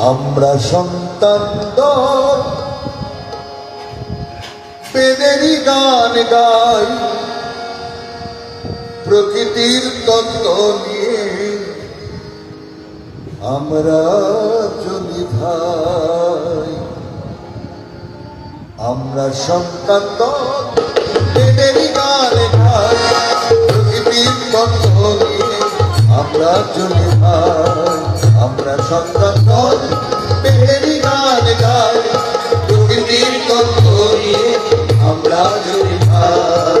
আমরা সন্তান পেদেরই গান গাই। প্রকৃতির তত্ত্ব নিয়ে আমরা চলি ভাই, আমরা সন্তান পেদেরই গান গাই। প্রকৃতির তত্ত্ব নিয়ে আমরা চলি ভাই, আমরা সন্তান নিয়ে আমরা যদি ভাই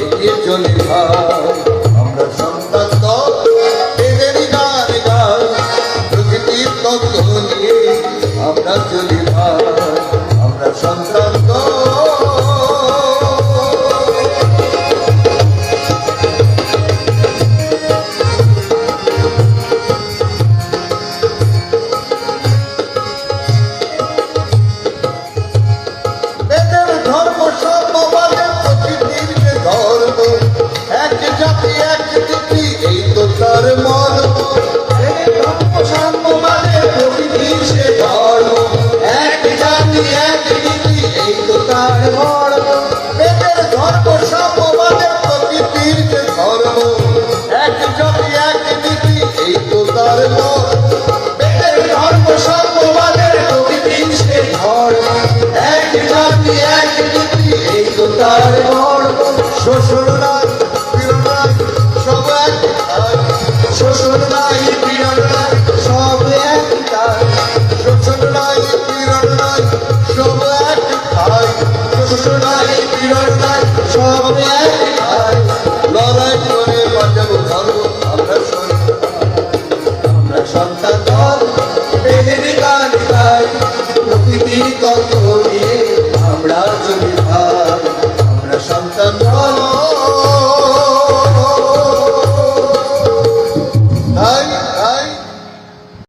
এগিয়ে চলি ভাই। আমরা সন্তান তার মর্ম শ্বশুর নাই পীড়ন নাই, সব এক শ্বশুর নাই পীড়ন নাই, সব এক তাই। শ্বশুর নাই পীড়ন নাই তত্ত্ব নিয়ে আমরা